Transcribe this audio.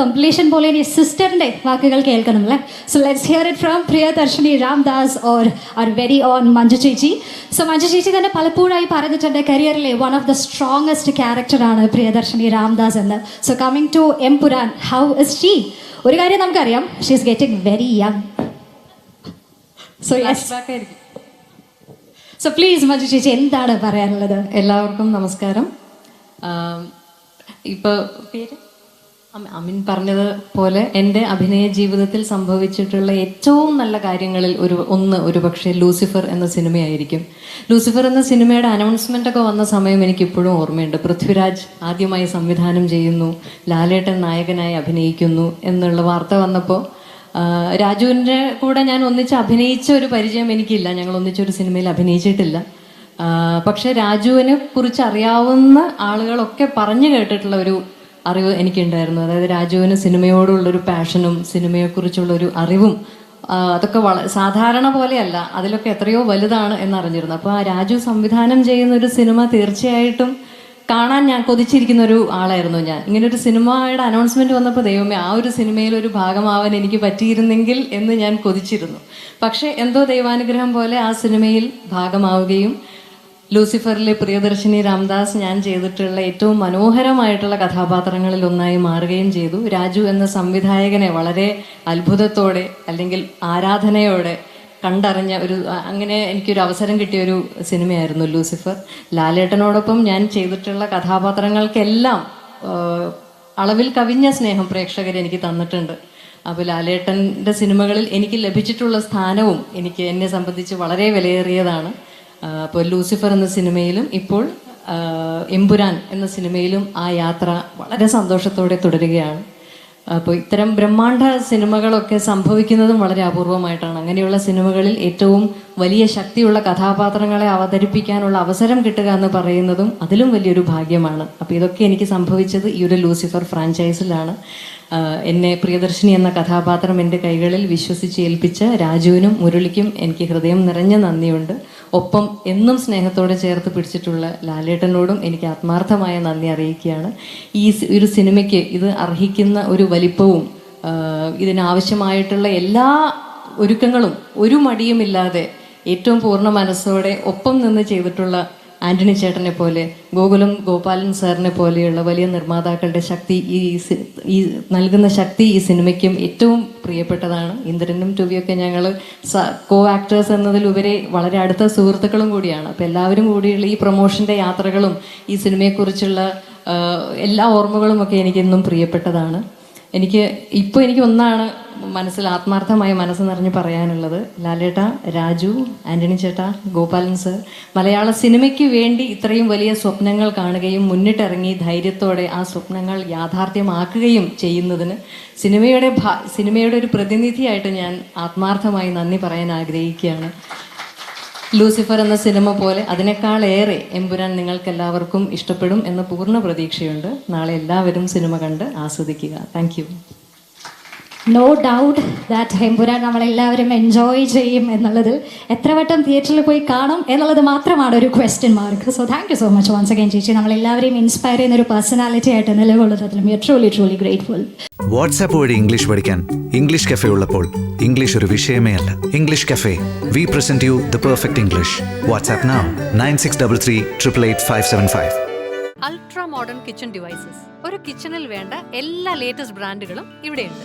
Completion പോലെ ഇനി സിസ്റ്ററിന്റെ വാക്കുകൾ കേൾക്കണം അല്ലേ so let's hear it from Priyadarshini Ramdas or our very own Manju ചേച്ചി. സോ മഞ്ജു ചേച്ചി തന്നെ പലപ്പോഴായി പറഞ്ഞിട്ടുണ്ട് കരിയറിലെ വൺ ഓഫ് ദ സ്ട്രോങ്ങസ്റ്റ് ക്യാരക്ടറാണ് പ്രിയദർശിനി രാംദാസ് എന്ന്. So coming to Empuraan how is she ഒരു കാര്യം നമുക്കറിയാം she is getting very young so yes so please Manju ചേച്ചി എന്താണ് പറയാനുള്ളത്? എല്ലാവർക്കും നമസ്കാരം. ഇപ്പോൾ പേര്? അമിൻ പറഞ്ഞത് പോലെ എന്റെ അഭിനയ ജീവിതത്തിൽ സംഭവിച്ചിട്ടുള്ള ഏറ്റവും നല്ല കാര്യങ്ങളിൽ ഒരു ഒന്ന് ഒരു പക്ഷേ ലൂസിഫർ എന്ന സിനിമയായിരിക്കും. ലൂസിഫർ എന്ന സിനിമയുടെ അനൗൺസ്മെന്റ് ഒക്കെ വന്ന സമയം എനിക്ക് ഇപ്പോഴും ഓർമ്മയുണ്ട്. പൃഥ്വിരാജ് ആദ്യമായി സംവിധാനം ചെയ്യുന്നു ലാലേട്ടൻ നായകനായി അഭിനയിക്കുന്നു എന്നുള്ള വാർത്ത വന്നപ്പോൾ രാജുവിന്റെ കൂടെ ഞാൻ ഒന്നിച്ച് അഭിനയിച്ച ഒരു പരിചയം എനിക്കില്ല. ഞങ്ങൾ ഒന്നിച്ചൊരു സിനിമയിൽ അഭിനയിച്ചിട്ടില്ല. പക്ഷെ രാജുവിനെ കുറിച്ച് അറിയാവുന്ന ആളുകളൊക്കെ പറഞ്ഞു കേട്ടിട്ടുള്ള ഒരു അറിവ് എനിക്കുണ്ടായിരുന്നു. അതായത് രാജുവിന് സിനിമയോടുള്ളൊരു പാഷനും സിനിമയെക്കുറിച്ചുള്ളൊരു അറിവും അതൊക്കെ വള സാധാരണ പോലെയല്ല അതിലൊക്കെ എത്രയോ വലുതാണ് എന്നറിഞ്ഞിരുന്നു. അപ്പോൾ ആ രാജു സംവിധാനം ചെയ്യുന്ന ഒരു സിനിമ തീർച്ചയായിട്ടും കാണാൻ ഞാൻ കൊതിച്ചിരിക്കുന്ന ഒരു ആളായിരുന്നു ഞാൻ. ഇങ്ങനെ ഒരു സിനിമയുടെ അനൗൺസ്മെന്റ് വന്നപ്പോൾ ദൈവമേ ആ ഒരു സിനിമയിൽ ഒരു ഭാഗമാവാൻ എനിക്ക് പറ്റിയിരുന്നെങ്കിൽ എന്ന് ഞാൻ കൊതിച്ചിരുന്നു. പക്ഷേ എന്തോ ദൈവാനുഗ്രഹം പോലെ ആ സിനിമയിൽ ഭാഗമാവുകയും ലൂസിഫറിലെ പ്രിയദർശിനി രാംദാസ് ഞാൻ ചെയ്തിട്ടുള്ള ഏറ്റവും മനോഹരമായിട്ടുള്ള കഥാപാത്രങ്ങളിൽ ഒന്നായി മാറുകയും ചെയ്തു. രാജു എന്ന സംവിധായകനെ വളരെ അത്ഭുതത്തോടെ അല്ലെങ്കിൽ ആരാധനയോടെ കണ്ടറിഞ്ഞ ഒരു അങ്ങനെ എനിക്കൊരു അവസരം കിട്ടിയ ഒരു സിനിമയായിരുന്നു ലൂസിഫർ. ലാലേട്ടനോടൊപ്പം ഞാൻ ചെയ്തിട്ടുള്ള കഥാപാത്രങ്ങൾക്കെല്ലാം അളവിൽ കവിഞ്ഞ സ്നേഹം പ്രേക്ഷകർ എനിക്ക് തന്നിട്ടുണ്ട്. അപ്പോൾ ലാലേട്ടന്റെ സിനിമകളിൽ എനിക്ക് ലഭിച്ചിട്ടുള്ള സ്ഥാനവും എനിക്ക് എന്നെ സംബന്ധിച്ച് വളരെ വിലയേറിയതാണ്. അപ്പോൾ ലൂസിഫർ എന്ന സിനിമയിലും ഇപ്പോൾ എമ്പുരാൻ എന്ന സിനിമയിലും ആ യാത്ര വളരെ സന്തോഷത്തോടെ തുടരുകയാണ്. അപ്പോൾ ഇത്തരം ബ്രഹ്മാണ്ഡ സിനിമകളൊക്കെ സംഭവിക്കുന്നതും വളരെ അപൂർവമായിട്ടാണ്. അങ്ങനെയുള്ള സിനിമകളിൽ ഏറ്റവും വലിയ ശക്തിയുള്ള കഥാപാത്രങ്ങളെ അവതരിപ്പിക്കാനുള്ള അവസരം കിട്ടുക എന്ന് പറയുന്നതും അതിലും വലിയൊരു ഭാഗ്യമാണ്. അപ്പോൾ ഇതൊക്കെ എനിക്ക് സംഭവിച്ചത് ഈ ഒരു ലൂസിഫർ ഫ്രാഞ്ചൈസിലാണ് എന്നെ പ്രിയദർശിനി എന്ന കഥാപാത്രം എന്റെ കൈകളിൽ വിശ്വസിച്ച് ഏൽപ്പിച്ച രാജുവിനും മുരളിക്കും എനിക്ക് ഹൃദയം നിറഞ്ഞ നന്ദിയുണ്ട്. ഒപ്പം എന്നും സ്നേഹത്തോടെ ചേർത്ത് പിടിച്ചിട്ടുള്ള ലാലേട്ടനോടും എനിക്ക് ആത്മാർത്ഥമായ നന്ദി അറിയിക്കുകയാണ്. ഈ ഒരു സിനിമയ്ക്ക് ഇത് അർഹിക്കുന്ന ഒരു വലിപ്പവും ഇതിനാവശ്യമായിട്ടുള്ള എല്ലാ ഒരുക്കങ്ങളും ഒരു മടിയുമില്ലാതെ ഏറ്റവും പൂർണ മനസ്സോടെ ഒപ്പം നിന്ന് ചെയ്തിട്ടുള്ള ആന്റണി ചേട്ടനെ പോലെ ഗോകുലം ഗോപാലൻ സാറിനെ പോലെയുള്ള വലിയ നിർമ്മാതാക്കളുടെ ശക്തി ഈ ഈ നൽകുന്ന ശക്തി ഈ സിനിമയ്ക്കും ഏറ്റവും പ്രിയപ്പെട്ടതാണ്. ഇന്ദ്രനും ടുവിയൊക്കെ ഞങ്ങൾ കോ ആക്ടേഴ്സ് എന്നതിലുപരി വളരെ അടുത്ത സുഹൃത്തുക്കളും കൂടിയാണ്. അപ്പോൾ എല്ലാവരും കൂടിയുള്ള ഈ പ്രൊമോഷന്റെ യാത്രകളും ഈ സിനിമയെക്കുറിച്ചുള്ള എല്ലാ ഓർമ്മകളും ഒക്കെ എനിക്കെന്നും പ്രിയപ്പെട്ടതാണ്. എനിക്ക് ഇപ്പോൾ എനിക്ക് ഒന്നാണ് മനസ്സിൽ ആത്മാർത്ഥമായി മനസ്സ് നിറഞ്ഞ് പറയാനുള്ളത്. ലാലേട്ട രാജു ആന്റണി ചേട്ട ഗോപാലൻ സർ മലയാള സിനിമയ്ക്ക് വേണ്ടി ഇത്രയും വലിയ സ്വപ്നങ്ങൾ കാണുകയും മുന്നിട്ടിറങ്ങി ധൈര്യത്തോടെ ആ സ്വപ്നങ്ങൾ യാഥാർത്ഥ്യമാക്കുകയും ചെയ്യുന്നതിന് സിനിമയുടെ സിനിമയുടെ ഒരു പ്രതിനിധിയായിട്ട് ഞാൻ ആത്മാർത്ഥമായി നന്ദി പറയാൻ ആഗ്രഹിക്കുകയാണ്. ലൂസിഫർ എന്ന സിനിമ പോലെ അതിനേക്കാളേറെ എമ്പുരാൻ നിങ്ങൾക്ക് എല്ലാവർക്കും ഇഷ്ടപ്പെടും എന്ന പൂർണ പ്രതീക്ഷയുണ്ട്. നാളെ എല്ലാവരും സിനിമ കണ്ട് ആസ്വദിക്കുക. Thank no doubt that Empuraan നമ്മളെല്ലാവരും എൻജോയ് ചെയ്യും എന്നുള്ളത് എത്ര വട്ടം തിയേറ്ററിൽ പോയി കാണും എന്നുള്ളത് മാത്രമാണ് ഒരു question mark so thank you so much once again ചേച്ചി. നമ്മളെല്ലാവരെയും ഇൻസ്പയർ ചെയ്യുന്ന ഒരു പേഴ്സണാലിറ്റി ആയിട്ട് നിലകൊള്ളുന്നതിലും you truly truly grateful WhatsApp വഴി ഇംഗ്ലീഷ് പഠിക്കാൻ ഇംഗ്ലീഷ് കഫേ ഉള്ളപ്പോൾ ഇംഗ്ലീഷ് ഒരു വിഷയമേ അല്ല. English cafe we present you the perfect English WhatsApp now nine six double three triple eight five seven five ultra modern kitchen devices ഒരു കിച്ചണിൽ വേണ്ട എല്ലാ ലേറ്റസ്റ്റ് ബ്രാൻഡുകളും ഇവിടെയുണ്ട്.